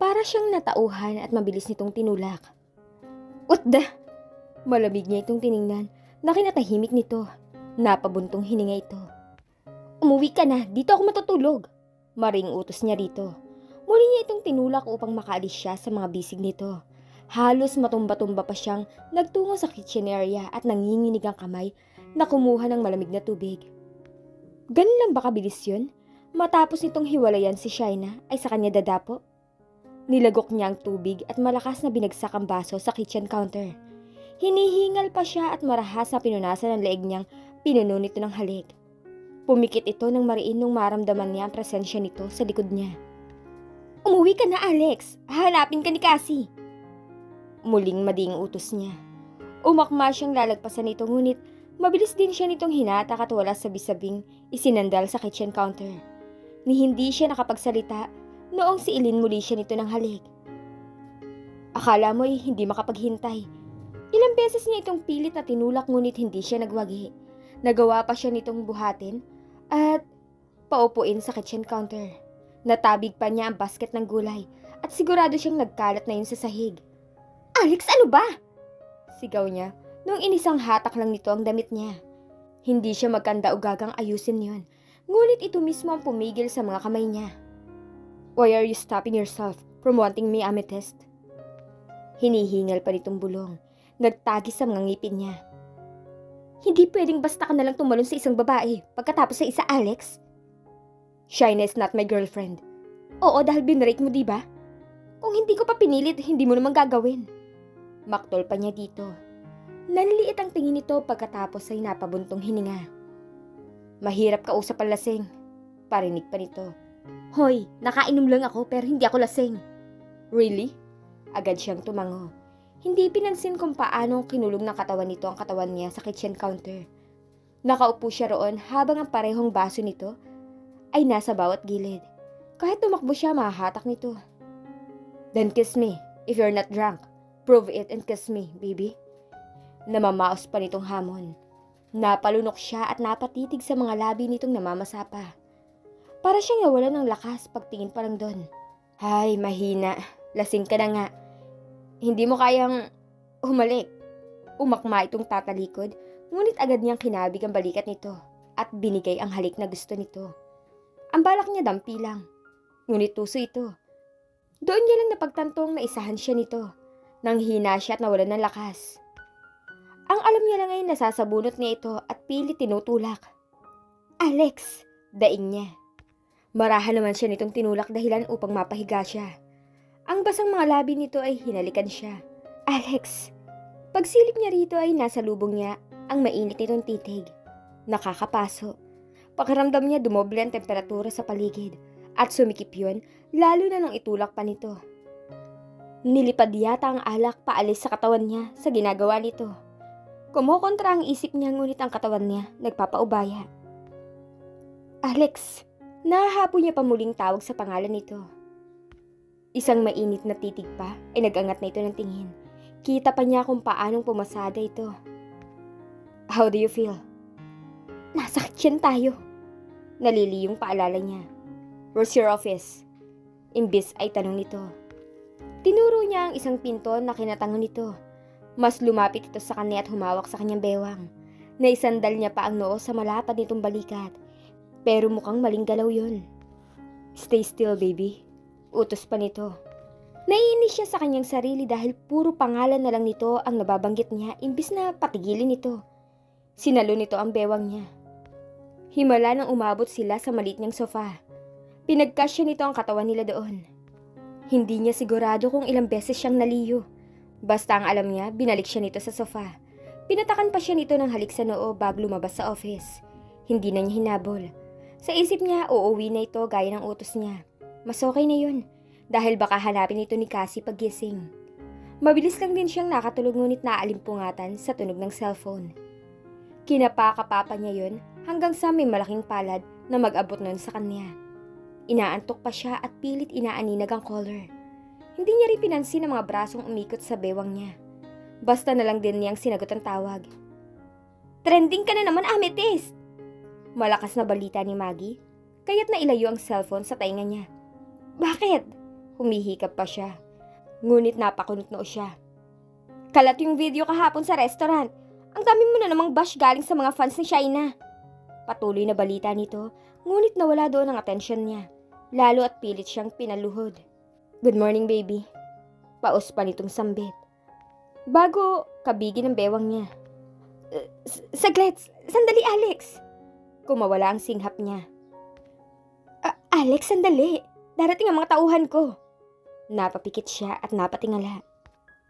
Para siyang natauhan at mabilis nitong tinulak. The? Malamig niya itong tiningnan na kinatahimik nito. Napabuntong hininga ito. Umuwi ka na, dito ako matutulog. Maring utos niya rito. Muli niya itong tinulak upang makaalis siya sa mga bisig nito. Halos matumba-tumba pa siyang nagtungo sa kitchen area at nanginginig ang kamay na kumuha ng malamig na tubig. Ganun lang ba kabilis yun? Matapos nitong hiwalayan si Shaina ay sa kanya dadapo? Nilagok niya ang tubig at malakas na binagsak ang baso sa kitchen counter. Hinihingal pa siya at marahas na pinunasan ang leeg niyang pinuno nito ng halik. Pumikit ito ng mariin nung maramdaman niya ang presensya nito sa likod niya. Umuwi ka na, Alex. Hanapin ka ni Cassie. Muling mading utos niya. Umakma siyang lalagpasan nito ngunit mabilis din siya nitong hinatak at wala sabi-sabing isinandal sa kitchen counter. Ni hindi siya nakapagsalita noong si Ilin muli siya nito ng halik. Akala mo ay hindi makapaghintay. Ilang beses niya itong pilit na tinulak ngunit hindi siya nagwagi. Nagawa pa siya nitong buhatin at paupuin sa kitchen counter. Natabig pa niya ang basket ng gulay at sigurado siyang nagkalat na yun sa sahig. Alex, ano ba? Sigaw niya nung inisang hatak lang nito ang damit niya. Hindi siya magkanda o gagang ayusin yon. Ngunit ito mismo ang pumigil sa mga kamay niya. Why are you stopping yourself from wanting me, Amethyst? Hinihingal pa nitong bulong. Nagtagis sa mga ngipin niya. Hindi pwedeng basta ka nalang tumalon sa isang babae pagkatapos sa isa Alex. Shina is not my girlfriend. Oo, dahil binrake mo, di ba? Kung hindi ko pa pinilit, hindi mo naman gagawin. Maktol pa niya dito. Nanliit ang tingin nito pagkatapos ay napabuntong hininga. Mahirap kausap ang lasing. Parinig pa nito. Hoy, nakainom lang ako pero hindi ako lasing. Really? Agad siyang tumango. Hindi pinansin kung paano kinulong ng katawan nito ang katawan niya sa kitchen counter. Nakaupo siya roon habang ang parehong baso nito ay nasa bawat gilid. Kahit tumakbo siya, mahahatak nito. Then kiss me, if you're not drunk. Prove it and kiss me, baby. Namamaos pa nitong hamon. Napalunok siya at napatitig sa mga labi nitong namamasapa. Para siyang nawalan ng lakas pagtingin pa lang doon. Ay, mahina. Lasing ka na nga. Hindi mo kayang humalik. Umakma itong tatalikod, ngunit agad niyang kinabig ang balikat nito at binigay ang halik na gusto nito. Ang balak niya dampi lang, ngunit tuso ito. Doon niya lang napagtantong na isahan siya nito, nang hina siya at nawalan ng lakas. Ang alam niya lang ay nasasabunot niya ito at pilit tinutulak. Alex, daing niya. Marahan naman siya nitong tinulak dahilan upang mapahiga siya. Ang basang mga labi nito ay hinalikan siya. Alex, pagsilip niya rito ay nasa lubong niya ang mainit nitong titig. Nakakapaso. Pakiramdam niya dumoble ang temperatura sa paligid at sumikip yun lalo na nang itulak pa nito. Nilipad yata ang alak paalis sa katawan niya sa ginagawa nito. Kumukontra ang isip niya ngunit ang katawan niya nagpapaubaya. Alex, nahahapo niya pa muling tawag sa pangalan nito. Isang mainit na titig pa ay nagangat na ito ng tingin. Kita pa niya kung paanong pumasada ito. How do you feel? Nasa kitchen tayo. Naliliyong paalala niya. Where's your office? Imbis ay tanong nito. Tinuro niya ang isang pinto na kinatangon nito. Mas lumapit ito sa kanya at humawak sa kanyang bewang. Naisandal niya pa ang noo sa malapad nitong balikat. Pero mukhang maling galaw yun. Stay still, baby. Utos pa nito. Naiinis siya sa kanyang sarili dahil puro pangalan na lang nito ang nababanggit niya imbis na patigilin ito. Sinalo nito ang bewang niya. Himala nang umabot sila sa malit niyang sofa. Pinagkasya nito ang katawan nila doon. Hindi niya sigurado kung ilang beses siyang naliyo. Basta ang alam niya, binalik siya nito sa sofa. Pinatakan pa siya nito ng halik sa noo bago lumabas sa office. Hindi na niya hinabol. Sa isip niya, uuwi na ito gaya ng utos niya. Mas okay na yun, dahil baka hanapin ito ni Cassie paggising. Mabilis lang din siyang nakatulog ngunit naalimpungatan sa tunog ng cellphone. Kinapakapapa niya yun hanggang sa may malaking palad na mag-abot nun sa kanya. Inaantok pa siya at pilit inaaninag ang collar. Hindi niya rin pinansin ang mga brasong umikot sa bewang niya. Basta na lang din niyang sinagot ang tawag. Trending ka na naman, Amethyst! Malakas na balita ni Maggie, kaya't nailayo ang cellphone sa tainga niya. Bakit? Humihikap pa siya. Ngunit napakunot noo siya. Kalat yung video kahapon sa restaurant. Ang dami mo na namang bash galing sa mga fans ni Shaina. Patuloy na balita nito, ngunit nawala doon ang atensyon niya. Lalo at pilit siyang pinaluhod. Good morning, baby. Paus pa nitong sambit. Bago kabigi ng bewang niya. "Uh, saglit, sandali Alex. Kumawala ang singhap niya. "Ah, Alex, sandali. Darating ang mga tauhan ko. Napapikit siya at napatingala.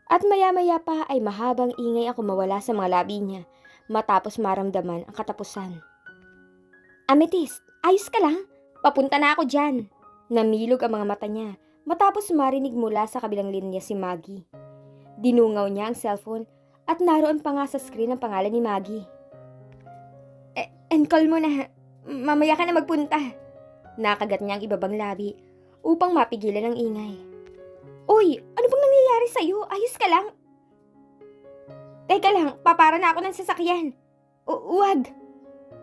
At maya-maya pa ay mahabang ingay ang kumawala sa mga labi niya matapos maramdaman ang katapusan. Amethyst, ayos ka lang? Papunta na ako dyan. Namilog ang mga mata niya matapos marinig mula sa kabilang linya si Maggie. Dinungaw niya ang cellphone at naroon pa nga sa screen ang pangalan ni Maggie. And call mo na. Mamaya ka na magpunta. Nakagat niya ang ibabang labi upang mapigilan ang ingay. Uy, ano bang nangyayari sa'yo? Ayos ka lang? Teka lang, papara na ako ng sasakyan. U- wag.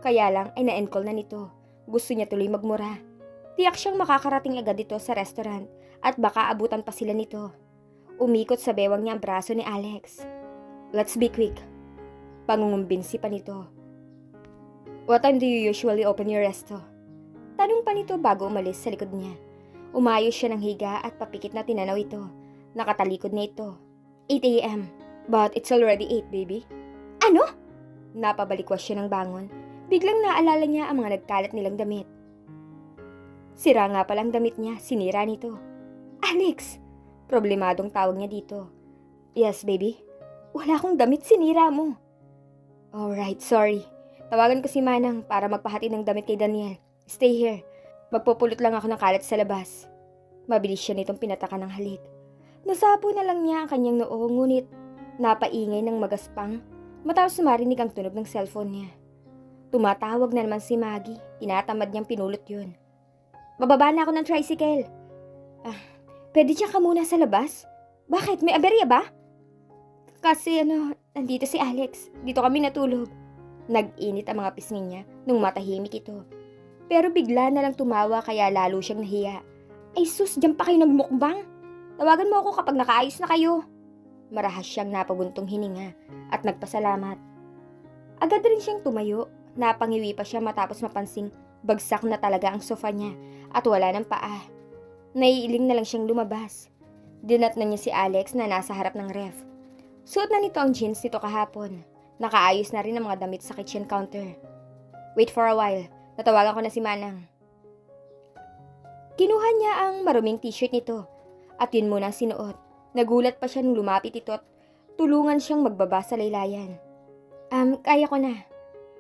Kaya lang ay na-encall na nito. Gusto niya tuloy magmura. Tiyak siyang makakarating agad dito sa restaurant at baka abutan pa sila nito. Umikot sa bewang niya ang braso ni Alex. Let's be quick. Pangungumbinsi pa nito. What time do you usually open your resto? Tanong pa nito bago umalis sa likod niya. Umayos siya ng higa at papikit na tinanaw ito. Nakatalikod na ito. 8 a.m. But it's already 8, baby. Ano? Napabalikwas siya ng bangon. Biglang naalala niya ang mga nagkalat nilang damit. Sira nga palang damit niya, sinira nito. Alex! Problemadong tawag niya dito. Yes, baby. Wala akong damit, sinira mo. Alright, sorry. Tawagan ko si Manang para magpahati ng damit kay Daniel. Stay here. Magpupulot lang ako ng kalat sa labas. Mabilis siya nitong pinataka ng halik. Nasapo na lang niya ang kanyang noo ngunit napaingay ng magaspang matapos marinig ang tunog ng cellphone niya. Tumatawag na naman si Maggie. Tinatamad niyang pinulot yun. Bababa na ako ng tricycle. Ah, pwede siya ka muna sa labas? Bakit? May aberya ba? Kasi ano, nandito si Alex. Dito kami natulog. Nag-init ang mga pisngi niya nung matahimik ito. Pero bigla na lang tumawa kaya lalo siyang nahiya. Ay sus, dyan pa kayo nagmukbang? Tawagan mo ako kapag nakaayos na kayo. Marahas siyang napabuntong hininga at nagpasalamat. Agad rin siyang tumayo. Napangiwi pa siya matapos mapansing bagsak na talaga ang sofa niya at wala ng paa. Naiiling na lang siyang lumabas. Dinat na niya si Alex na nasa harap ng ref. Suot na nito ang jeans nito kahapon. Nakaayos na rin ang mga damit sa kitchen counter. Wait for a while. Natawagan ko na si Manang. Kinuha niya ang maruming t-shirt nito at yun muna ang sinuot. Nagulat pa siya nung lumapit ito at tulungan siyang magbaba sa laylayan. Um, kaya ko na.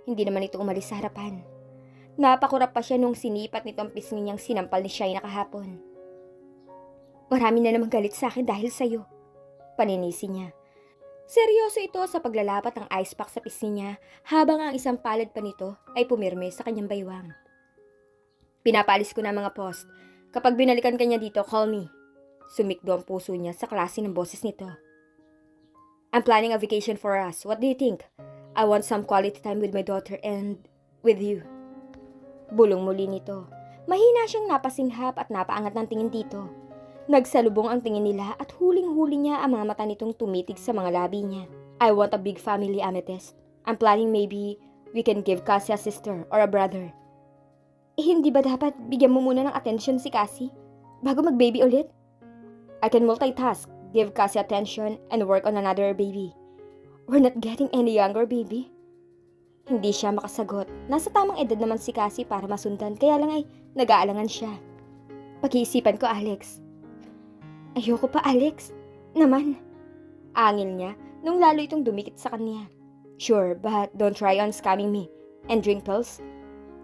Hindi naman ito umalis sa harapan. Napakurap pa siya nung sinipat nitong pisngi niyang sinampal ni Shina kahapon. Marami na namang galit sa akin dahil sa'yo. Paninisi niya. Seryoso ito sa paglalapat ng ice pack sa pisngi habang ang isang palad pa nito ay pumirme sa kanyang baywang. Pinapalis ko na mga post. Kapag binalikan kanya dito, call me. Sumikdo ang puso niya sa klase ng boses nito. I'm planning a vacation for us. What do you think? I want some quality time with my daughter and with you. Bulong muli nito. Mahina siyang napasinghap at napaangat ng tingin dito. Nagsalubong ang tingin nila at huling-huli niya ang mga mata nitong tumitig sa mga labi niya. I want a big family, Amethyst. I'm planning maybe we can give Cassie a sister or a brother. Eh, hindi ba dapat bigyan mo muna ng attention si Cassie? Bago mag-baby ulit? I can multitask, give Cassie attention, and work on another baby. We're not getting any younger, baby. Hindi siya makasagot. Nasa tamang edad naman si Cassie para masundan, kaya lang ay nag-aalangan siya. Pag-iisipan ko, Alex. Ayoko pa, Alex. Naman. Angil niya nung lalo itong dumikit sa kanya. Sure, but don't try on scamming me. And drink pills?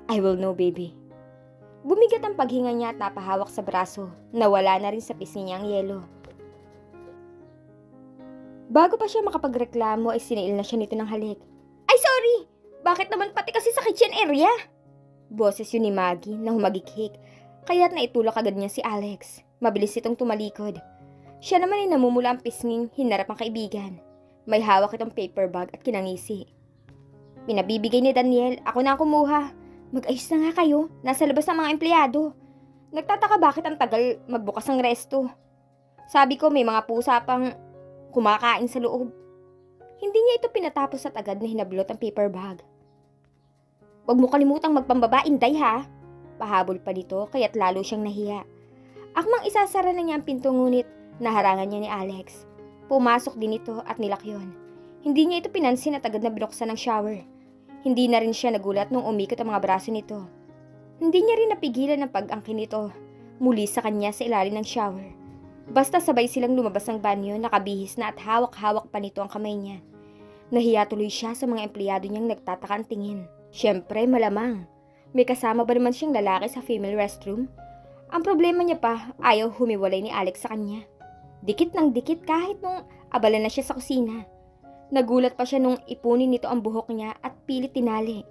I will know, baby. Bumigat ang paghinga niya at napahawak sa braso. Nawala na rin sa pisngi niya ang yelo. Bago pa siya makapagreklamo ay sinail na siya nito ng halik. Ay, sorry! Bakit naman pati kasi sa kitchen area? Boses yun ni Maggie na humagikhik, kaya't naitulak agad niya si Alex. Mabilis itong tumalikod. Siya naman ay namumula ang pisnging hinarap ang kaibigan. May hawak itong paper bag at kinangisi. Pinabibigay ni Daniel, ako na ang kumuha. Mag-ayos na nga kayo, nasa labas ang mga empleyado. Nagtataka bakit ang tagal magbukas ng resto. Sabi ko may mga pusa pang kumakain sa loob. Hindi niya ito pinatapos at agad na hinablot ang paper bag. Huwag mo kalimutang magpambaba, Inday ha. Pahabol pa nito kaya't lalo siyang nahiya. Akmang isasara na niya ang pinto ngunit naharangan niya ni Alex. Pumasok din ito at nilakyon. Hindi niya ito pinansin at agad na binuksan ng shower. Hindi na rin siya nagulat nung umikot ang mga braso nito. Hindi niya rin napigilan ang pag-angkin nito muli sa kanya sa ilalim ng shower. Basta sabay silang lumabas ng banyo, nakabihis na at hawak-hawak pa nito ang kamay niya. Nahiya tuloy siya sa mga empleyado niyang nagtataka ang tingin. Siyempre, malamang. May kasama ba naman siyang lalaki sa female restroom? Ang problema niya pa, ayaw humiwalay ni Alex sa kanya. Dikit ng dikit kahit nung abala na siya sa kusina. Nagulat pa siya nung ipunin nito ang buhok niya at pilit tinali.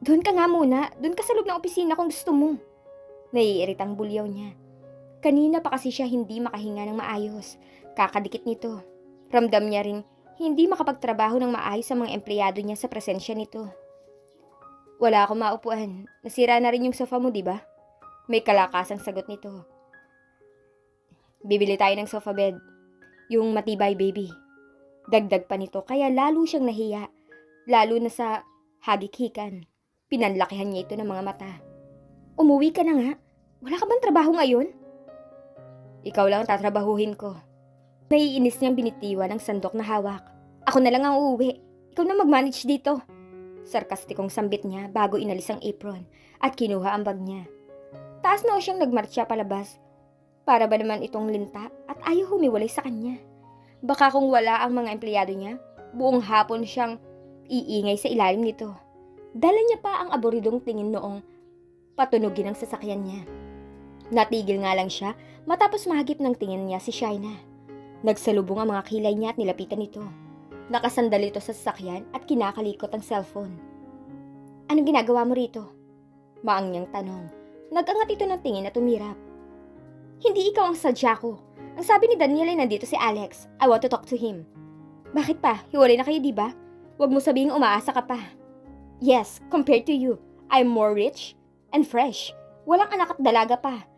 Doon ka nga muna, doon ka sa loob ng opisina kung gusto mo. Naiiritang bulyaw niya. Kanina pa kasi siya hindi makahinga ng maayos. Kakadikit nito. Ramdam niya rin hindi makapagtrabaho ng maayos sa mga empleyado niya sa presensya nito. Wala akong maupuan. Nasira na rin yung sofa mo, di ba? May kalakasang sagot nito. Bibili tayo ng sofa bed. Yung matibay baby. Dagdag pa nito kaya lalo siyang nahiya. Lalo na sa hagikikan. Pinanlakihan niya ito ng mga mata. Umuwi ka na nga. Wala ka bang trabaho ngayon? Ikaw lang ang tatrabahuhin ko. Naiinis niyang binitiwan ng sandok na hawak. Ako na lang ang uuwi. Ikaw na mag-manage dito. Sarkastikong sambit niya bago inalis ang apron at kinuha ang bag niya. Taas na siyang nagmarcha palabas. Para ba naman itong linta at ayaw humiwalay sa kanya. Baka kung wala ang mga empleyado niya, buong hapon siyang iingay sa ilalim nito. Dala niya pa ang aboridong tingin noong patunogin ang sasakyan niya. Natigil nga lang siya matapos mahagip ng tingin niya si Shaina. Nagsalubong ang mga kilay niya at nilapitan nito. Nakasandal ito sa sasakyan at kinakalikot ang cellphone. Anong ginagawa mo rito? Maang niyang tanong. Nagangat ito ng tingin at umirap. Hindi ikaw ang sadya ko. Ang sabi ni Daniel ay nandito si Alex. I want to talk to him. Bakit pa? Hiwalay na kayo, di ba? Huwag mo sabihing umaasa ka pa. Yes, compared to you, I'm more rich and fresh. Walang anak at dalaga pa.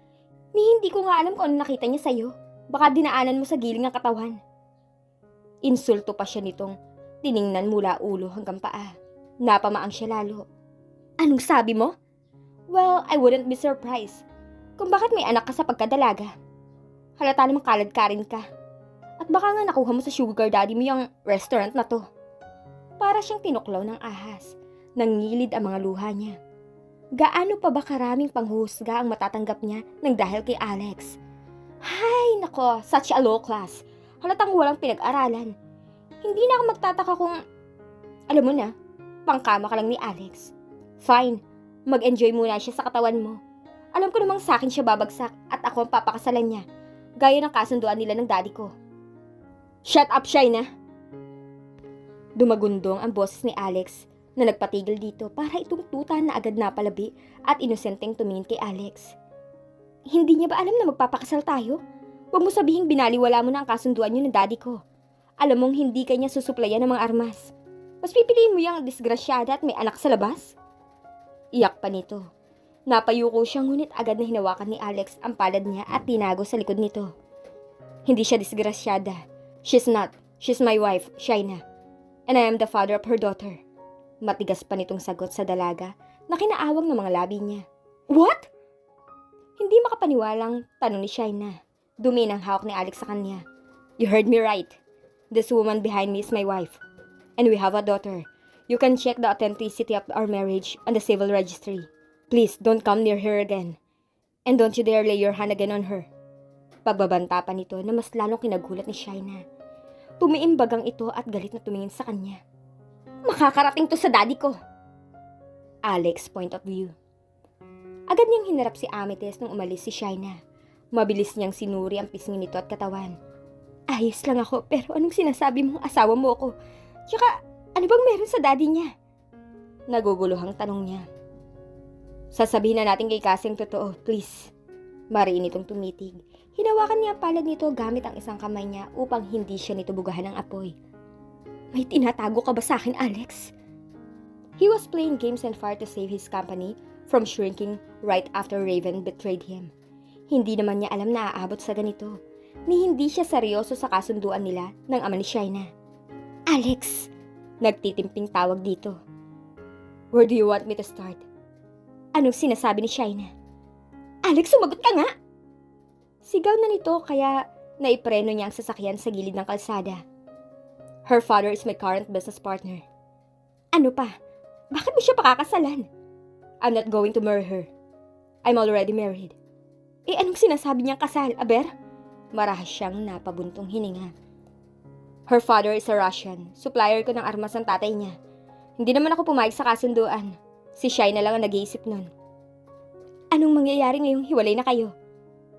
Ni hindi ko nga alam kung ano nakita niya sa'yo. Baka dinaanan mo sa giling ng katawan. Insulto pa siya nitong tiningnan mula ulo hanggang paa. Napamaang siya lalo. Anong sabi mo? Well, I wouldn't be surprised kung bakit may anak ka sa pagkadalaga. Halata namang kalad ka rin ka. At baka nga nakuha mo sa sugar daddy mo yung restaurant na to. Para siyang tinuklaw ng ahas. Nangilid ang mga luha niya. Gaano pa ba karaming panghuhusga ang matatanggap niya nang dahil kay Alex? Hay, nako, such a low class. Halatang walang pinag-aralan. Hindi na ako magtataka kung, alam mo na, pangkama ka lang ni Alex. Fine, mag-enjoy muna siya sa katawan mo. Alam ko namang sa akin siya babagsak at ako ang papakasalan niya. Gaya ng kasunduan nila ng daddy ko. Shut up, Shaina! Dumagundong ang boses ni Alex na nagpatigil dito para itong tuta na agad napalabi at inosenteng tumingin kay Alex. Hindi niya ba alam na magpapakasal tayo? Huwag mo sabihing binaliwala mo na ang kasunduan niyo ng daddy ko. Alam mong hindi kanya susuplayan ng mga armas. Mas pipiliin mo yung disgrasyada at may anak sa labas? Iyak pa nito. Napayuko siya ngunit agad na hinawakan ni Alex ang palad niya at tinago sa likod nito. Hindi siya disgrasyada. She's not. She's my wife, Shaina. And I am the father of her daughter. Matigas pa nitong sagot sa dalaga na kinaawang ng mga labi niya. What? Hindi makapaniwalang tanong ni Shaina. Dumi ng hawak ni Alex sa kanya. You heard me right. This woman behind me is my wife. And we have a daughter. You can check the authenticity of our marriage on the civil registry. Please, don't come near her again. And don't you dare lay your hand again on her. Pagbabanta pa nito na mas lalong kinagulat ni Shaina. Tumiimbagang ito at galit na tumingin sa kanya. Makakarating to sa daddy ko. Alex point of view. Agad niyang hinarap si Amethyst nung umalis si Shaina. Mabilis niyang sinuri ang pisngi nito at katawan. Ayos lang ako, pero anong sinasabi mong asawa mo ako? Tsaka, ano bang meron sa daddy niya? Naguguluhang tanong niya. Sasabihin na natin kay Kasing totoo, please. Mariin itong tumitig. Hinawakan niya ang palad nito gamit ang isang kamay niya upang hindi siya nito bugahan ng apoy. May tinatago ka ba sa akin, Alex? He was playing games and fire to save his company from shrinking right after Raven betrayed him. Hindi naman niya alam na aabot sa ganito. Ni hindi siya seryoso sa kasunduan nila ng ama ni Shaina. Alex! Nagtitimping tawag dito. Where do you want me to start? Anong sinasabi ni Shaina? Alex, sumagot ka nga! Sigaw na nito kaya naipreno niya ang sasakyan sa gilid ng kalsada. Her father is my current business partner. Ano pa? Bakit mo siya pakakasalan? I'm not going to marry her. I'm already married. Eh anong sinasabi niyang kasal, Aber? Marahas siyang napabuntong hininga. Her father is a Russian. Supplier ko ng armas ng tatay niya. Hindi naman ako pumayag sa kasunduan. Si Shai na lang ang nag-iisip nun. Anong mangyayari ngayong hiwalay na kayo?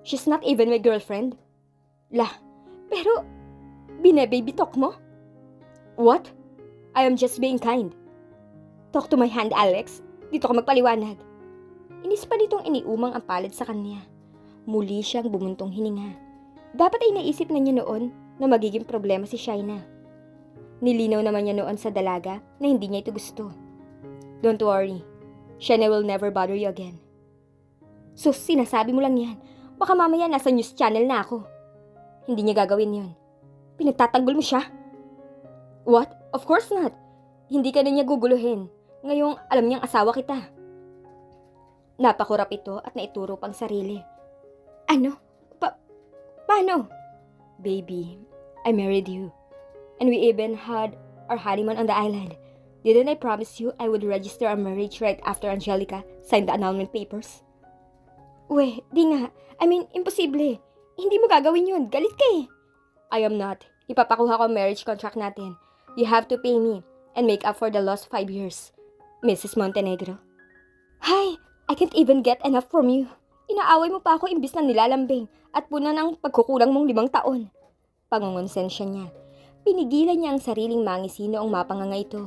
She's not even my girlfriend. Lah, pero bine-baby talk mo? What? I am just being kind. Talk to my hand, Alex. Dito ka magpaliwanag. Inis pa nitong iniumang ang palad sa kanya. Muli siyang bumuntong hininga. Dapat ay naisip na niya noon na magiging problema si Shaina. Nilinaw naman niya noon sa dalaga na hindi niya ito gusto. Don't worry. Shaina will never bother you again. Sus, sinasabi mo lang yan. Baka mamaya nasa news channel na ako. Hindi niya gagawin yon. Pinagtatanggol mo siya? What? Of course not. Hindi ka na niya guguluhin. Ngayong alam niyang asawa kita. Napakurap ito at naituro pang sarili. Ano? Pa paano? Baby, I married you. And we even had our honeymoon on the island. Didn't I promise you I would register our marriage right after Angelica signed the annulment papers? Weh, di nga. I mean, imposible. Hindi mo gagawin yun. Galit ka eh. I am not. Ipapakuha ko marriage contract natin. You have to pay me and make up for the lost five years. Mrs. Montenegro. Hi, I can't even get enough from you. Inaaway mo pa ako imbis na nilalambing at puna ng pagkukulang mong limang taon. Pangungonsensya niya. Pinigilan niya ang sariling mangisino ang mapanganga ito.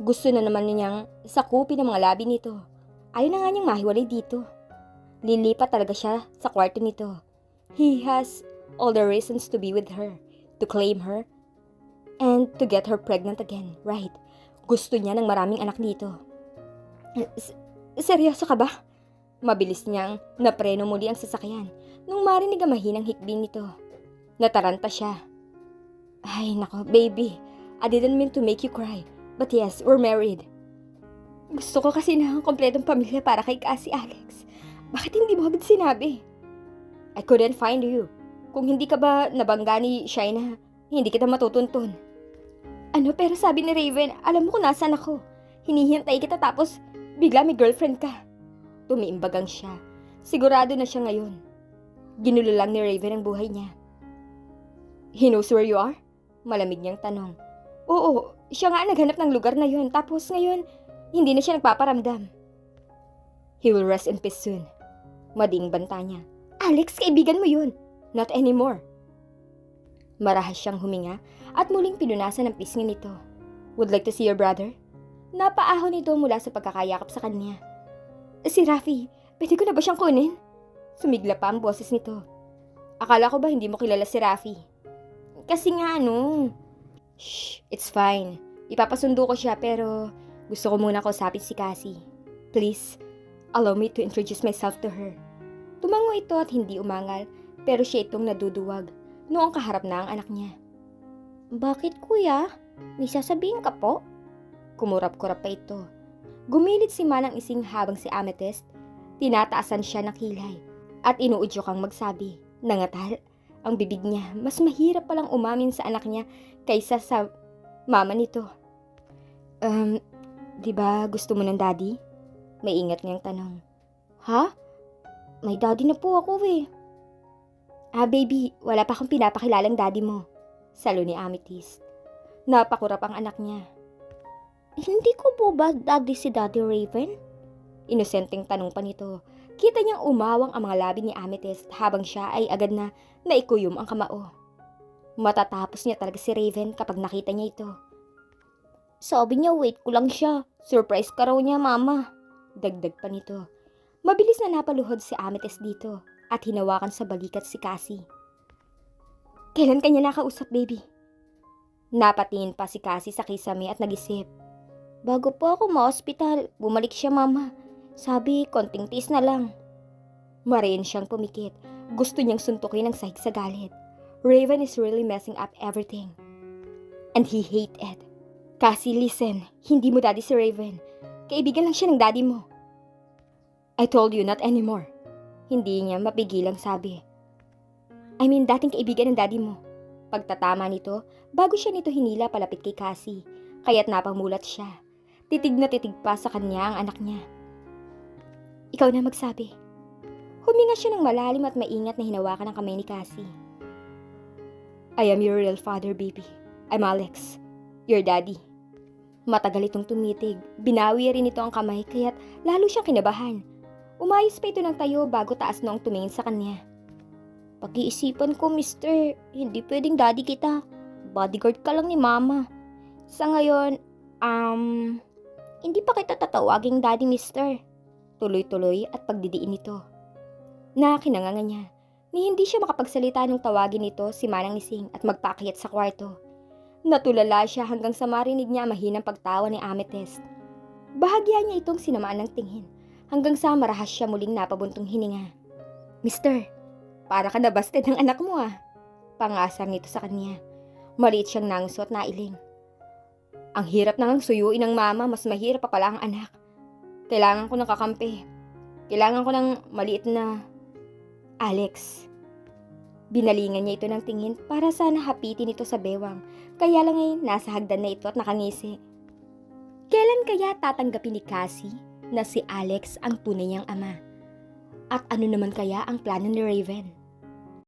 Gusto na naman niyang sakupin ang mga labi nito. Ayaw na nga niyang mahiwalay dito. Lilipat talaga siya sa kwarto nito. He has all the reasons to be with her, to claim her, and to get her pregnant again, right? Gusto niya ng maraming anak dito. Seryoso ka ba? Mabilis niyang napreno muli ang sasakyan nung marinig ang mahinang hikbing nito. Nataranta siya. Ay, nako, baby. I didn't mean to make you cry. But yes, we're married. Gusto ko kasi na ang kompletong pamilya para kay Cassie Alex. Bakit hindi mo agad sinabi? I couldn't find you. Kung hindi ka ba nabangga ni Shaina, hindi kita matutuntun. Ano pero sabi ni Raven, alam mo kung nasan ako. Hinihintay kita tapos bigla may girlfriend ka. Tumiimbagang siya. Sigurado na siya ngayon. Ginulo lang ni Raven ang buhay niya. He knows where you are? Malamig niyang tanong. Oo, siya nga naghanap ng lugar na yun. Tapos ngayon, hindi na siya nagpaparamdam. He will rest in peace soon. Mading banta niya. Alex, kaibigan mo yun. Not anymore. Marahas siyang huminga at muling pinunasan ang pisngi nito. Would like to see your brother? Napaahon nito mula sa pagkakayakap sa kanya. Si Rafi, pwede ko na ba siyang kunin? Sumigla pa ang boses nito. Akala ko ba hindi mo kilala si Rafi? Kasi nga ano. Shh, it's fine. Ipapasundo ko siya pero gusto ko muna kausapin si Cassie. Please, allow me to introduce myself to her. Tumango ito at hindi umangal pero siya itong naduduwag noong kaharap na ang anak niya. Bakit kuya? May sasabihin ka po? Kumurap-kurap pa ito. Gumilit si Manang Ising habang si Amethyst, tinataasan siya ng kilay at inuudyo kang magsabi. Nangatal, ang bibig niya, mas mahirap palang umamin sa anak niya kaysa sa mama nito. Um, di ba gusto mo ng daddy? May ingat niyang tanong. Ha? May daddy na po ako eh. Ah, baby, wala pa akong pinapakilalang daddy mo. Salo ni Amethyst. Napakurap ang anak niya. Hindi ko po ba daddy si Daddy Raven? Inosenteng tanong pa nito. Kita niyang umawang ang mga labi ni Amethyst habang siya ay agad na naikuyom ang kamao. Matatapos niya talaga si Raven kapag nakita niya ito. Sabi niya wait ko lang siya. Surprise ka raw niya mama. Dagdag pa nito. Mabilis na napaluhod si Amethyst dito at hinawakan sa balikat si Cassie. Kailan kanya nakausap, baby? Napatingin pa si Cassie sa kisame at nagisip. Bago po ako ma-hospital, bumalik siya mama. Sabi, konting tiis na lang. Mariin siyang pumikit Gusto niyang suntukin ang sahig sa galit. Raven is really messing up everything. And he hate it. Cassie, listen. Hindi mo daddy si Raven. Kaibigan lang siya ng daddy mo. I told you not anymore. Hindi niya mapigilang sabi. I mean, dating kaibigan ng daddy mo. Pagtatama nito, bago siya nito hinila palapit kay Cassie, kaya't napamulat siya. Titig na titig pa sa kanya ang anak niya. Ikaw na magsabi. Huminga siya ng malalim at maingat na hinawakan ang kamay ni Cassie. I am your real father, baby. I'm Alex, your daddy. Matagal itong tumitig. Binawi rin ito ang kamay kaya't lalo siyang kinabahan. Umayos pa ito ng tayo bago taas noong tumingin sa kanya. Pag-iisipan ko, mister, hindi pwedeng daddy kita. Bodyguard ka lang ni mama. Sa ngayon, um, hindi pa kita tatawaging daddy, mister. Tuloy-tuloy at pagdidiin nito. Nakinanganga niya ni hindi siya makapagsalita nung tawagin nito si Manang Ising at magpaakyat sa kwarto. Natulala siya hanggang sa marinig niya ang mahinang pagtawa ni Amethyst. Bahagya niya itong sinamaan ng tingin hanggang sa marahas siya muling napabuntong hininga. Mister, para ka nabasted ng anak mo ah. Pangasar nito sa kanya. Maliit siyang nangso at nailing. Ang hirap nang suyuin ng mama, mas mahirap pa pala ang anak. Kailangan ko ng kakampi. Kailangan ko ng maliit na Alex. Binalingan niya ito ng tingin para sana hapitin ito sa bewang. Kaya lang ay nasa hagdan na ito at nakangisi. Kailan kaya tatanggapin ni Cassie na si Alex ang tunay niyang ama? At ano naman kaya ang plano ni Raven?